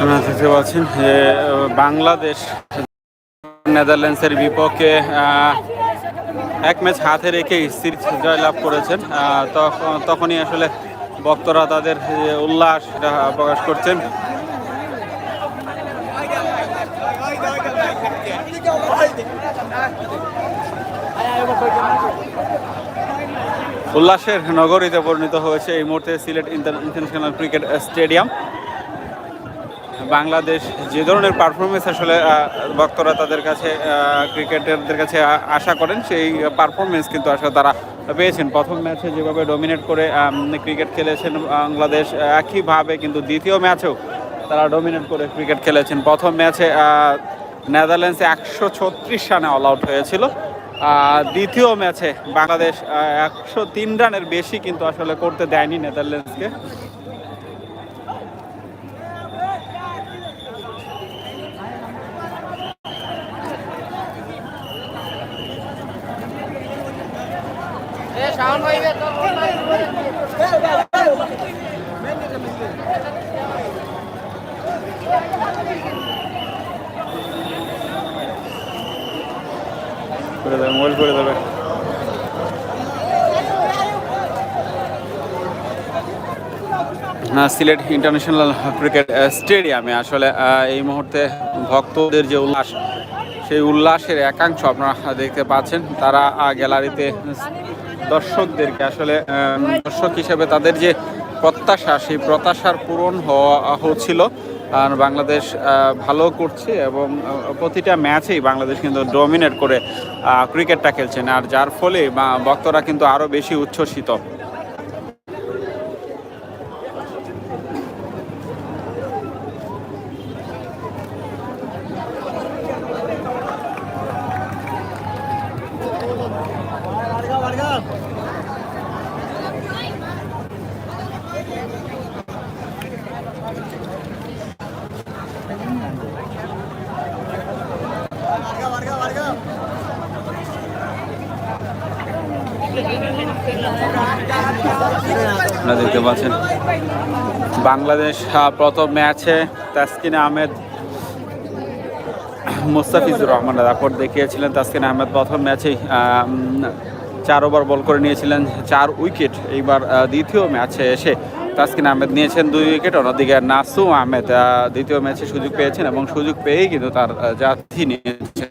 আপনারা দেখতে পাচ্ছেন যে বাংলাদেশ নেদারল্যান্ডসের বিপক্ষে এক ম্যাচ হাতে রেখে স্থির জয়লাভ করেছেন। তখন তখনই আসলে ভক্তরা তাদের উল্লাস প্রকাশ করছেন। উল্লাসের নগরীতে পরিণত হয়েছে এই মুহূর্তে Sylhet inter- international cricket stadium. Bangladesh যে ধরনের পারফরমেন্স আসলে ভক্তরা তাদের কাছে ক্রিকেটারদের কাছে আশা করেন, সেই পারফরমেন্স কিন্তু আসলে তারা পেয়েছেন। প্রথম ম্যাচে যেভাবে ডমিনেট করে ক্রিকেট খেলেছেন বাংলাদেশ একইভাবে কিন্তু দ্বিতীয় ম্যাচেও তারা ডমিনেট করে ক্রিকেট খেলেছেন। প্রথম ম্যাচে নেদারল্যান্ডসে একশো ছত্রিশ রানে অল আউট হয়েছিল। দ্বিতীয় ম্যাচে বাংলাদেশ একশো তিন রানের বেশি কিন্তু আসলে করতে দেয়নি নেদারল্যান্ডসকে। না, সিলেট ইন্টারন্যাশনাল ক্রিকেট স্টেডিয়ামে আসলে এই মুহূর্তে ভক্তদের যে উল্লাস সেই উল্লাসের একাংশ আপনারা দেখতে পাচ্ছেন। তারা গ্যালারিতে দর্শকদেরকে আসলে দর্শক হিসেবে তাদের যে প্রত্যাশা, সেই প্রত্যাশার পূরণ হওয়া হচ্ছিল। আর বাংলাদেশ ভালো করছে এবং প্রতিটা ম্যাচেই বাংলাদেশ কিন্তু ডমিনেট করে ক্রিকেটটা খেলছেন আর যার ফলে ভক্তরা কিন্তু আরও বেশি উচ্ছ্বসিত। আপনারা দেখতে পাচ্ছেন। বাংলাদেশ প্রথম ম্যাচে তাসকিন আহমেদ, মুস্তাফিজুর রহমান রাকট দেখিয়েছিলেন তাসকিন আহমেদ প্রথম ম্যাচেই চার ওভার বল করে নিয়েছিলেন চার উইকেট। এইবার দ্বিতীয় ম্যাচে এসে তাসকিন আহমেদ নিয়েছেন দুই উইকেট অন্যদিকে নাসুম আহমেদ দ্বিতীয় ম্যাচে সুযোগ পেয়েছেন এবং সুযোগ পেয়েই কিন্তু তার জাতি নিয়েছেন।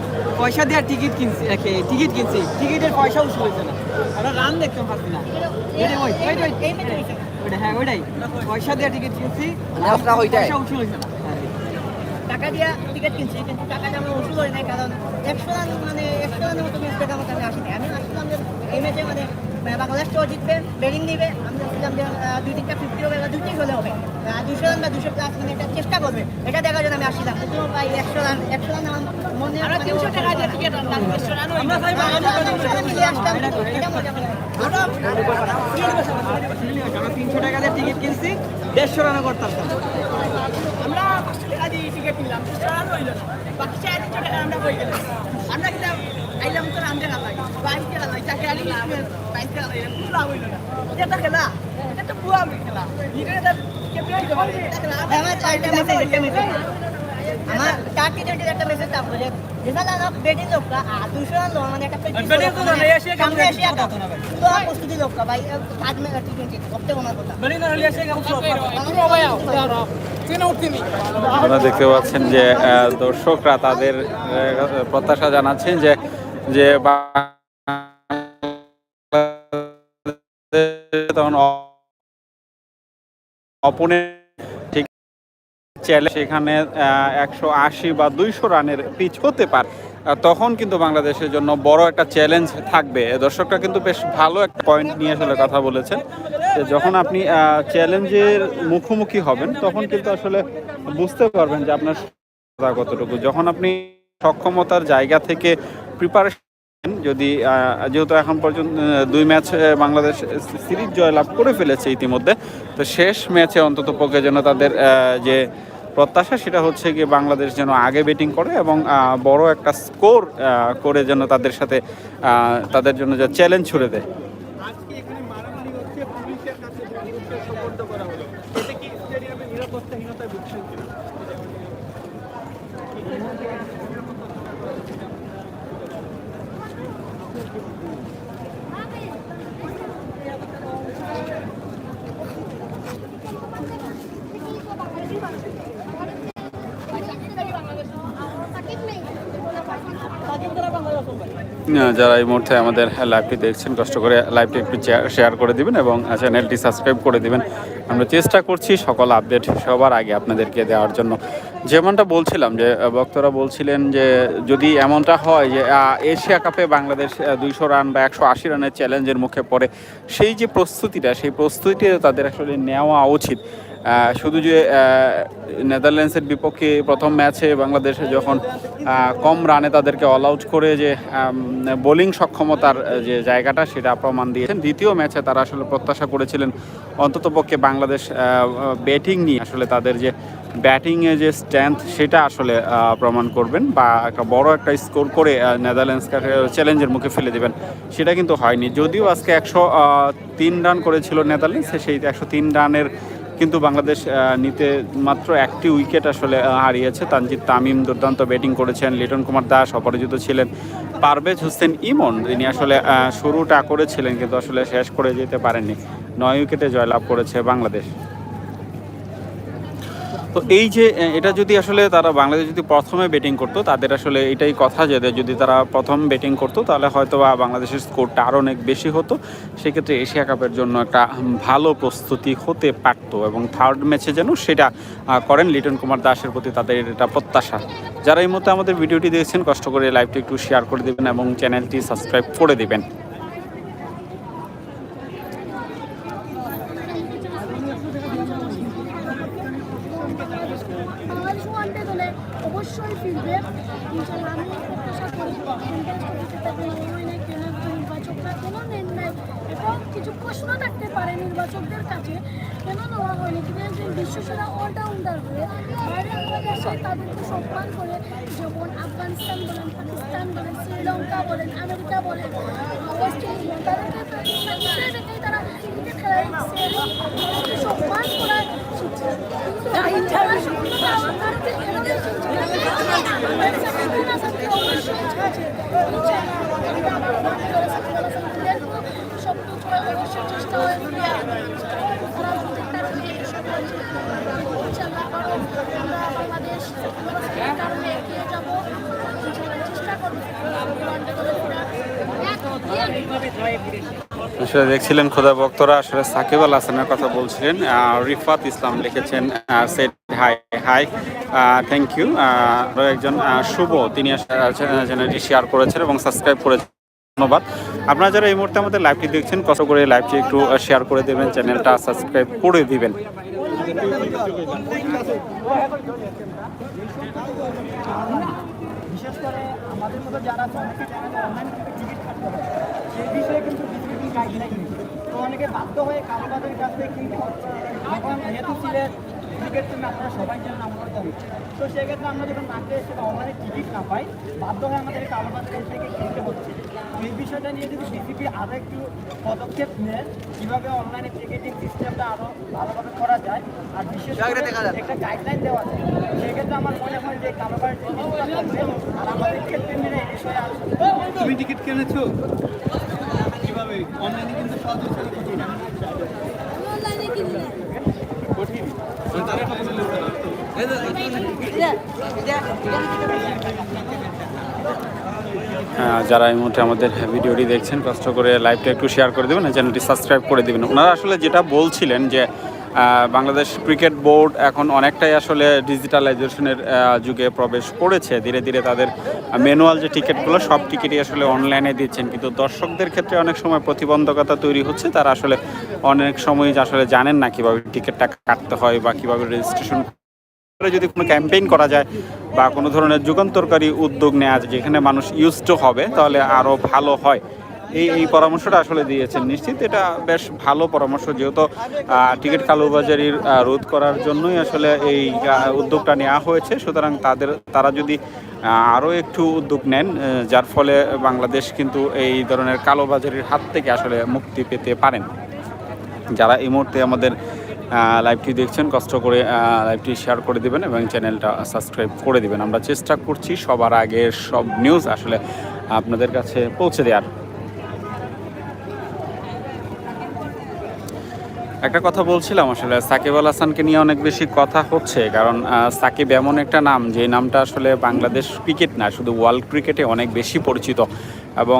পয়সা দেওয়ার টিকিট কিনছি একে টিকিট কিনছি। টিকিটের পয়সা উসুল হয়েছে না। আমরা রান দেখতে পাচ্ছি না। ওইটা হ্যাঁ ওইটাই। পয়সা দেওয়ার টিকিট কিনছি পয়সা উসুল হয়েছে না। হ্যাঁ। টাকা দিয়া টিকিট কিনছি কিন্তু টাকাটা আমরা ওষুধ করি নাই কারণ একশো রান মানে একশো রানের মতো ম্যাচ দেখা আমার কাছে আসেনি। আমি আসছিলাম যে এই ম্যাচে মানে বাংলাদেশ জিতবে ব্যাটিং নিবে আমি ভাবছিলাম যে দুই তিনটা ফিফটি হবে বা দুইটাই হলে হবে। দুশো রান বা দুশো প্লাস মানে একটা চেষ্টা করবে। এটা দেখার জন্য আমি আসছিলাম। কিন্তু ভাই একশো রান একশো রান আমার মনে আমরা তিনশো টাকা দিয়ে টিকিট আনলাম একশো রান আমরা দুশো রান মিলিয়ে আসতাম। এটা মজা আমরা তিনশো টাকা দিয়ে টিকিট কিনছি দেড়শো রানও করতাম। আমরা পাঁচশো টাকা দিয়ে টিকিট নিলাম দুশো রান হইল বাকি চার তিনশো টাকা আমরা হয়ে গেলাম। আমরা কিন্তু আইলাম তো রান দেখা লাগে বাইশ টাকা লাগে চাকরি আনি বাইশ টাকা লাগে। লাভ হইল না। এটা খেলা। এটা তো পুয়া খেলা। এটা আমার চারটা মেসেজ একটা মেসেজ আমার একটা মেসেজ তারপরে যেটা বেটিং আর দুশো একটা সামনে এসে প্রস্তুতি ভাই টি টোয়েন্টি ওনার কথা। আপনারা দেখতে পাচ্ছেন যে আহ, দর্শকরা তাদের প্রত্যাশা জানাচ্ছেন যে যে তখন অপোনেন্ট ঠিক চাইলে সেখানে একশো আশি বা দুইশো রানের পিচ হতে পারে। তখন কিন্তু বাংলাদেশের জন্য বড় একটা চ্যালেঞ্জ থাকবে। দর্শকরা কিন্তু বেশ ভালো একটা পয়েন্ট নিয়ে আসলে কথা বলেছেন। যখন আপনি চ্যালেঞ্জের মুখোমুখি হবেন, তখন কিন্তু আসলে বুঝতে পারবেন যে আপনার কতটুকু। যখন আপনি সক্ষমতার জায়গা থেকে প্রিপারেশন যদি যেহেতু এখন পর্যন্ত দুই ম্যাচ বাংলাদেশ সিরিজ জয়লাভ করে ফেলেছে ইতিমধ্যে, তো শেষ ম্যাচে অন্তত পক্ষে যেন তাদের যে প্রত্যাশা সেটা হচ্ছে গিয়ে বাংলাদেশ যেন আগে ব্যাটিং করে এবং বড় একটা স্কোর করে যেন তাদের সাথে তাদের জন্য যা চ্যালেঞ্জ ছুড়ে দেয় আজকে এখানে মারামারি হচ্ছে পুলিশের কাছে পুলিশকে সোপর্দ করা হলো এতে কি স্টেডিয়ামে নিরাপত্তাহীনতায় ভুগছেন কিনা আহ, যারা এই মুহূর্তে আমাদের লাইভটি দেখছেন, কষ্ট করে লাইভটি একটু শেয়ার করে দিবেন এবং চ্যানেলটি সাবস্ক্রাইব করে দিবেন। আমরা চেষ্টা করছি সকল আপডেট সবার আগে আপনাদেরকে দেওয়ার জন্য। যেমনটা বলছিলাম যে বক্তরা বলছিলেন যে, যদি এমনটা হয় যে এশিয়া কাপে বাংলাদেশ দুইশো রান বা একশো আশি রানের চ্যালেঞ্জের মুখে পড়ে, সেই যে প্রস্তুতিটা, সেই প্রস্তুতি তাদের আসলে নেওয়া উচিত। শুধু যে নেদারল্যান্ডসের বিপক্ষে প্রথম ম্যাচে বাংলাদেশ যখন কম রানে তাদেরকে অল আউট করে যে বোলিং সক্ষমতার যে জায়গাটা সেটা প্রমাণ দিয়েছেন। দ্বিতীয় ম্যাচে তারা আসলে প্রত্যাশা করেছিলেন অন্ততপক্ষে বাংলাদেশ ব্যাটিং নিয়ে। আসলে তাদের যে ব্যাটিংয়ে যে স্ট্রেংথ সেটা আসলে প্রমাণ করবেন বা একটা বড় একটা স্কোর করে নেদারল্যান্ডসকে চ্যালেঞ্জের মুখে ফেলে দেবেন। সেটা কিন্তু হয়নি। যদিও আজকে একশো তিন রান করেছিল নেদারল্যান্ডস, সেই একশো তিন রানের কিন্তু বাংলাদেশ নিতে মাত্র একটি উইকেট আসলে হারিয়েছে। তানজিদ তামিম দুর্দান্ত ব্যাটিং করেছেন। লিটন কুমার দাস অপরাজিত ছিলেন। পারভেজ হোসেন ইমন, তিনি আসলে শুরুটা করেছিলেন কিন্তু আসলে শেষ করে যেতে পারেননি। নয় উইকেটে জয়লাভ করেছে বাংলাদেশ। তো এই যে এটা যদি আসলে তারা বাংলাদেশ যদি প্রথমে ব্যাটিং করতো, তাদের আসলে এটাই কথা যে যদি তারা প্রথম ব্যাটিং করতো, তাহলে হয়তো বা বাংলাদেশের স্কোরটা আরও অনেক বেশি হতো। সেক্ষেত্রে এশিয়া কাপের জন্য একটা ভালো প্রস্তুতি হতে পারতো এবং থার্ড ম্যাচে যেন সেটা করেন লিটন কুমার দাসের প্রতি তাদের এটা প্রত্যাশা। যারা এই মধ্যে আমাদের ভিডিওটি দেখছেন, কষ্ট করে লাইভটি একটু শেয়ার করে দেবেন এবং চ্যানেলটি সাবস্ক্রাইব করে দেবেন বাংলাদেশ ওয়ানডে দলে অবশ্যই ফিরবে ইনশাল্লাহ আমি প্রত্যাশা করি কেন নির্বাচকরা কেন নেন নাই এবং কিছু প্রশ্ন থাকতে পারে নির্বাচকদের কাছে কেন নেওয়া হয়নি কিন্তু একজন বিশ্বসেরা অলরাউন্ডার হয়ে বাইরে বাংলাদেশে তাদেরকে সম্মান করে যেমন আফগানিস্তান বলেন পাকিস্তান বলেন শ্রীলঙ্কা বলেন আমেরিকা বলেন ওয়েস্ট ইন্ডিজ তাদেরকে হয় ইনশাল্লাহ আরও আমরা বাংলাদেশ কারণে এগিয়ে যাব চেষ্টা করব আসলে দেখছিলেন খোদা ভক্তরা, আসলে সাকিব আল হাসানের কথা বলছিলেন। রিফাত ইসলাম লিখেছেন set hi hi thank you আরও একজন শুভ তিনি চ্যানেলটি শেয়ার করেছেন এবং সাবস্ক্রাইব করেছেন। ধন্যবাদ। আপনারা যারা এই মুহূর্তে আমাদের লাইভটি দেখছেন, কষ্ট করে লাইভটি একটু শেয়ার করে দেবেন চ্যানেলটা সাবস্ক্রাইব করে দিবেন। বিশেষ করে আমাদের মতো যারা টিকিট সেই বিষয়ে কিন্তু তো অনেকে বাধ্য হয়ে কারোবাদের কাছ থেকে কিনতে হচ্ছে। এখন যেহেতু সিলেট ক্রিকেট টিমে আপনারা সবাই জানেন আমরা জানি তো সেক্ষেত্রে আমরা যখন মাঠে সেটা অনলাইনে টিকিট না পাই বাধ্য হয়ে আমাদের কারোবাদের কাছ থেকে কিনতে হচ্ছে। এই বিষয়টা নিয়ে যদি বিসিবি আরও একটু পদক্ষেপ নেয় কীভাবে অনলাইনে টিকিটিং সিস্টেমটা আরও ভালোভাবে করা যায় আর বিশেষ করে একটা গাইডলাইন দেওয়া যায় সেক্ষেত্রে আমার মনে হয় যে কারোবার টিকিটটা আর আমাদের ক্ষেত্রে এই বিষয়ে তুমি টিকিট কিনেছো? অনলাইনে কিন্তু সহজ হচ্ছে না কঠিন অনলাইনে কিনি না কঠিন মানে তারা একটা বলে যারা এই মুহূর্তে আমাদের ভিডিওটি দেখছেন কষ্ট করে লাইভটা একটু শেয়ার করে দেবেন চ্যানেলটি সাবস্ক্রাইব করে দেবেন ওনারা আসলে যেটা বলছিলেন যে বাংলাদেশ ক্রিকেট বোর্ড এখন অনেকটাই আসলে ডিজিটালাইজেশনের যুগে প্রবেশ করেছে। ধীরে ধীরে তাদের ম্যানুয়াল যে টিকিটগুলো, সব টিকিটই আসলে অনলাইনে দিচ্ছেন। কিন্তু দর্শকদের ক্ষেত্রে অনেক সময় প্রতিবন্ধকতা তৈরি হচ্ছে। তারা আসলে অনেক সময় আসলে জানেন না কীভাবে টিকিটটা কাটতে হয় বা কীভাবে রেজিস্ট্রেশন যদি কোনো ক্যাম্পেইন করা যায় বা কোনো ধরনের যুগান্তরকারী উদ্যোগ নেওয়া যায়, যেখানে মানুষ ইউজড হবে, তাহলে আরও ভালো হয়। এই এই পরামর্শটা আসলে দিয়েছেন। নিশ্চিত এটা বেশ ভালো পরামর্শ, যেহেতু টিকিট কালোবাজারির রোধ করার জন্যই আসলে এই উদ্যোগটা নেওয়া হয়েছে। সুতরাং তাদের, তারা যদি আরও একটু উদ্যোগ নেন যার ফলে বাংলাদেশ কিন্তু এই ধরনের কালোবাজারির হাত থেকে আসলে মুক্তি পেতে পারেন। যারা এই মুহূর্তে আমাদের লাইভটি দেখছেন, কষ্ট করে লাইভটি শেয়ার করে দিবেন এবং চ্যানেলটা সাবস্ক্রাইব করে দেবেন। আমরা চেষ্টা করছি সবার আগে সব নিউজ আসলে আপনাদের কাছে পৌঁছে দেওয়ার। একটা কথা বলছিলাম আসলে, সাকিব আল হাসানকে নিয়ে অনেক বেশি কথা হচ্ছে, কারণ সাকিব এমন একটা নাম যে নামটা আসলে বাংলাদেশ ক্রিকেট না, শুধু ওয়ার্ল্ড ক্রিকেটে অনেক বেশি পরিচিত এবং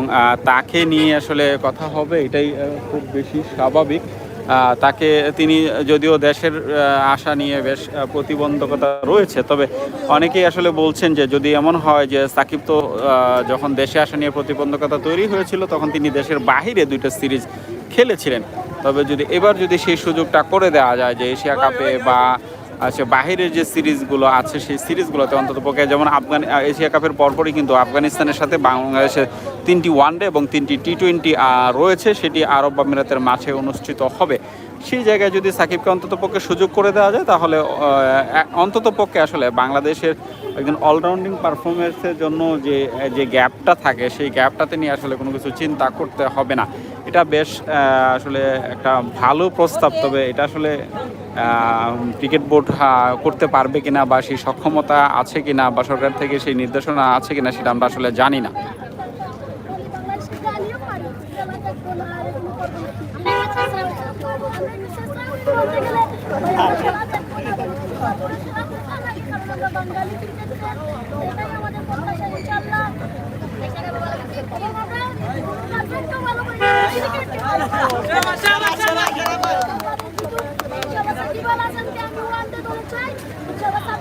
তাকে নিয়ে আসলে কথা হবে এটাই খুব বেশি স্বাভাবিক। তাকে তিনি যদিও দেশের আশা নিয়ে বেশ প্রতিবন্ধকতা রয়েছে, তবে অনেকেই আসলে বলছেন যে যদি এমন হয় যে সাকিব তো যখন দেশে আসা নিয়ে প্রতিবন্ধকতা তৈরি হয়েছিল, তখন তিনি দেশের বাহিরে দুইটা সিরিজ খেলেছিলেন। তবে যদি এবার যদি সেই সুযোগটা করে দেওয়া যায় যে এশিয়া কাপে বা আচ্ছা বাহিরের যে সিরিজগুলো আছে, সেই সিরিজগুলোতে অন্তত পক্ষে যেমন আফগান এশিয়া কাপের পরপরই কিন্তু আফগানিস্তানের সাথে বাংলাদেশের তিনটি ওয়ানডে এবং তিনটি টি টোয়েন্টি রয়েছে, সেটি আরব আমিরাতের মাঠে অনুষ্ঠিত হবে। সেই জায়গায় যদি সাকিবকে অন্তত পক্ষে সুযোগ করে দেওয়া যায়, তাহলে অন্তত পক্ষে আসলে বাংলাদেশের একজন অলরাউন্ডিং পারফরমেন্সের জন্য যে যে গ্যাপটা থাকে, সেই গ্যাপটাতে নিয়ে আসলে কোনো কিছু চিন্তা করতে হবে না। এটা বেশ আসলে একটা ভালো প্রস্তাব, তবে এটা আসলে ক্রিকেট বোর্ড করতে পারবে কিনা বা সেই সক্ষমতা আছে কিনা বা সরকার থেকে সেই নির্দেশনা আছে কিনা সেটা আমরা আসলে জানি না। বাংলাদেশকে গালিও পারে খেলা দেখব না আর এগুলো করব না আমরা হচ্ছে আমরা নিঃশ্বাস বলতে গেলে খেলা দেখব না খেলা দেখা নাই কারণ আমরা বাঙালি ক্রিকেট এটাই আমাদের প্রত্যাশা ইনশাআল্লাহ এখানে ভালো ক্রিকেট আমরা ক্রিকেটও ভালো করি ইনশাআল্লাহ সাকিব আল হাসানকে আমি ওয়ানডে দলে চাই ইনশাআল্লাহ সাব্বির রহমানকে আমি টি-টোয়েন্টি দলে চাই ইনশাআল্লাহ আমরা ভালো করব সেটা কিন্তু ওয়ানডে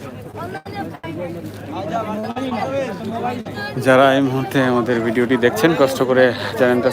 যারা এই মুহূর্তে আমাদের ভিডিওটি দেখছেন কষ্ট করে চ্যানেলটা